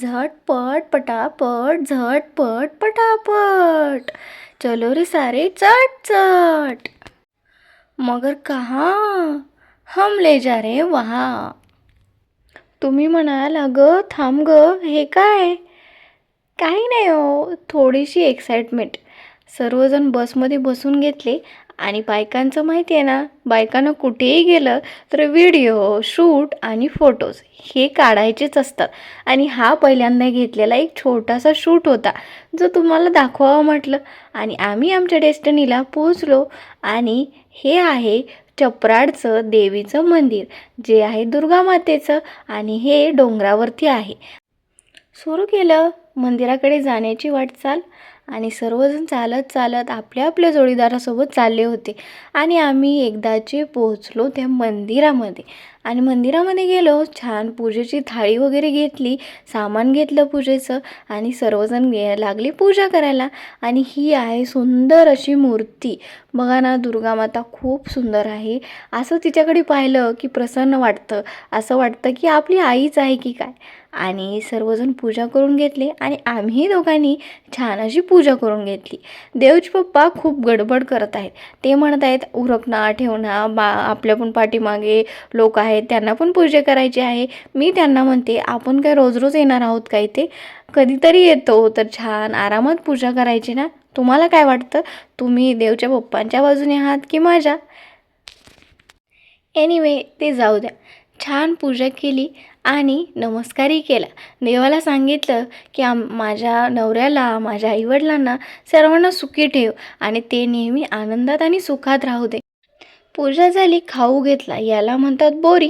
झटपट पटापट झटपट पटापट. चलो रे सारे चट चट. मगर कहाँ? हम ले जा रे वहा. तुम्ही म्हणाल अगं थांब ग हे काय? काही नाही हो थोडीशी एक्साइटमेंट सर्वजण बसमध्ये बसून घेतले आणि बायकांचं माहिती आहे ना बायकांना कुठेही गेलं तर व्हिडिओ शूट आणि फोटोज हे काढायचेच असतात आणि हा पहिल्यांदा घेतलेला एक छोटासा शूट होता जो तुम्हाला दाखवावा म्हटलं. आणि आम्ही आमच्या डेस्टनीला पोचलो आणि हे आहे चपराडचं देवीचं मंदिर जे आहे दुर्गा मातेचं आणि हे डोंगरावरती आहे. सुरू केलं मंदिराकडे जाण्याची वाटचाल. आणि सर्वजण चालत चालत आपल्या आपल्या जोडीदारासोबत चालले होते. आणि आम्ही एकदाचे पोहोचलो त्या मंदिरामध्ये. आणि मंदिरामध्ये गेलो छान पूजेची थाळी वगैरे घेतली सामान घेतलं पूजेचं आणि सर्वजण गे लागले पूजा करायला. आणि ही आहे सुंदर अशी मूर्ती. बघा ना दुर्गा माता खूप सुंदर आहे. असं तिच्याकडे पाहिलं की प्रसन्न वाटतं. असं वाटतं की आपली आईच आहे की काय? आणि सर्वजण पूजा करून घेतले आणि आम्ही दोघांनी छान अशी पूजा करून घेतली. देवजी पप्पा खूप गडबड करत आहेत. ते म्हणत आहेत उरकणा ठेवणा बा आपल्या पण पाठीमागे लोक आहेत त्यांना पण पूजा करायची आहे. मी त्यांना म्हणते आपण काय रोज रोज येणार आहोत काय ते कधीतरी येतो. तर छान आरामात पूजा करायची ना? तुम्हाला काय वाटतं? तुम्ही देवच्या पप्पांच्या बाजूने आहात की माझ्या? एनिवे ते जाऊ द्या. छान पूजा केली आणि नमस्कारही केला. देवाला सांगितलं की आम माझ्या नवऱ्याला माझ्या आईवडिलांना सर्वांना सुखी ठेव आणि ते नेहमी आनंदात आणि सुखात राहू दे. पूजा झाली खाऊ घेतला याला म्हणतात बोरी.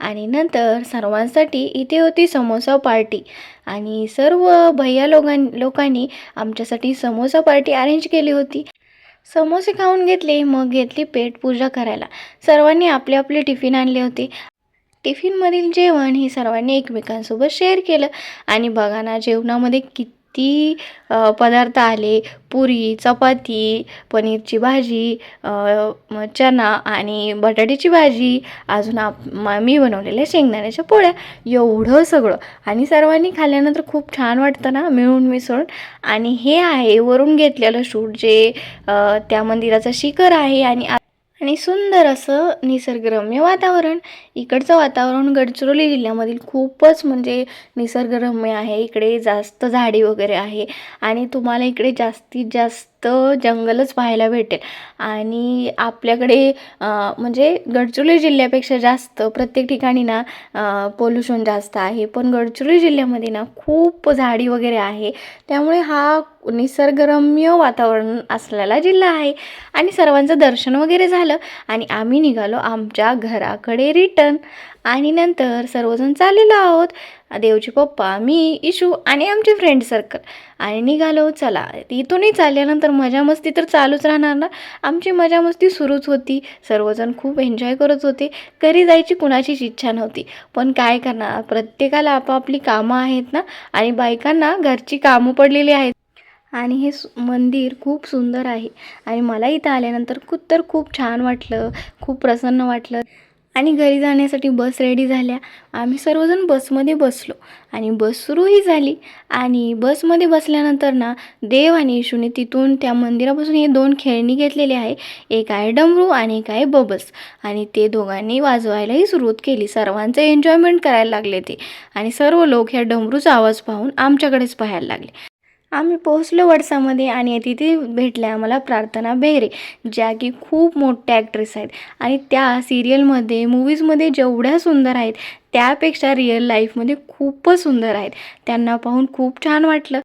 आणि नंतर सर्वांसाठी इथे होती समोसा पार्टी. आणि सर्व भैया लोकां लोकांनी आमच्यासाठी समोसा पार्टी अरेंज केली होती. समोसे खाऊन घेतले मग घेतली पेट पूजा करायला. सर्वांनी आपले आपले टिफिन आणले होते. टिफिनमधील जेवण हे सर्वांनी एकमेकांसोबत शेअर केलं. आणि बघा ना जेवणामध्ये किती किती पदार्थ आले. पुरी चपाती पनीरची भाजी चना आणि बटाट्याची भाजी अजून आप मी बनवलेल्या शेंगदाण्याच्या पोळ्या. एवढं सगळं. आणि सर्वांनी खाल्ल्यानंतर खूप छान वाटतं ना मिळून मिसळून. आणि हे आहे वरून घेतलेलं शूट जे त्या मंदिराचं शिखर आहे आणि आ- आणि सुंदर असं निसर्गरम्य वातावरण. इकडचं वातावरण गडचिरोली जिल्ह्यामधील खूपच म्हणजे निसर्गरम्य आहे. इकडे जास्त झाडी वगैरे आहे. आणि तुम्हाला इकडे जास्तीत जास्त जंगलच पाहायला भेटेल. आणि आपल्याकडे म्हणजे गडचिरोली जिल्ह्यापेक्षा जास्त प्रत्येक ठिकाणी ना पोल्युशन जास्त आहे. पण गडचिरोली जिल्ह्यामध्ये ना खूप झाडी वगैरे आहे. त्यामुळे हा निसर्गरम्य वातावरण असलेला जिल्हा आहे. आणि सर्वांचं दर्शन वगैरे झालं आणि आम्ही निघालो आमच्या घराकडे रिटर्न. आणि नंतर सर्वजण चाललेलो आहोत. देवजी पप्पा मी इशू आणि आमचे फ्रेंड सर्कल आणि निघालो चला. इथूनही चालल्यानंतर मजा मस्ती तर चालूच राहणार ना? आमची मजा मस्ती सुरूच होती. सर्वजण खूप एन्जॉय करत होते. घरी जायची कुणाचीच इच्छा नव्हती. पण काय करणार? प्रत्येकाला आपापली कामं आहेत ना? आणि बायकांना घरची कामं पडलेली आहेत. आणि हे मंदिर खूप सुंदर आहे. आणि मला इथं आल्यानंतर खूप तर खूप छान वाटलं. खूप प्रसन्न वाटलं. आणि घरी जाण्यासाठी बस रेडी झाल्या. आम्ही सर्वजण बसमध्ये बसलो. आणि बस सुरूही झाली. आणि बसमध्ये बसल्यानंतर ना देव आणि येशूने तिथून त्या मंदिरापासून हे दोन खेळणी घेतलेली आहे. एक आहे डमरू आणि एक आहे बबल्स आणि ते दोघांनी वाजवायलाही सुरुवात केली. सर्वांचं एन्जॉयमेंट करायला लागले ते. आणि सर्व लोक ह्या डमरूचा आवाज पाहून आमच्याकडेच पाहायला लागले. आम्ही पोहोचलो वडसामध्ये आणि तिथे भेटल्या आम्हाला प्रार्थना बेहरे ज्या की खूप मोठ्या ॲक्ट्रेस आहेत. आणि त्या सिरियलमध्ये मूवीजमध्ये जेवढ्या सुंदर आहेत त्यापेक्षा रिअल लाईफमध्ये खूपच सुंदर आहेत. त्यांना पाहून खूप छान वाटलं.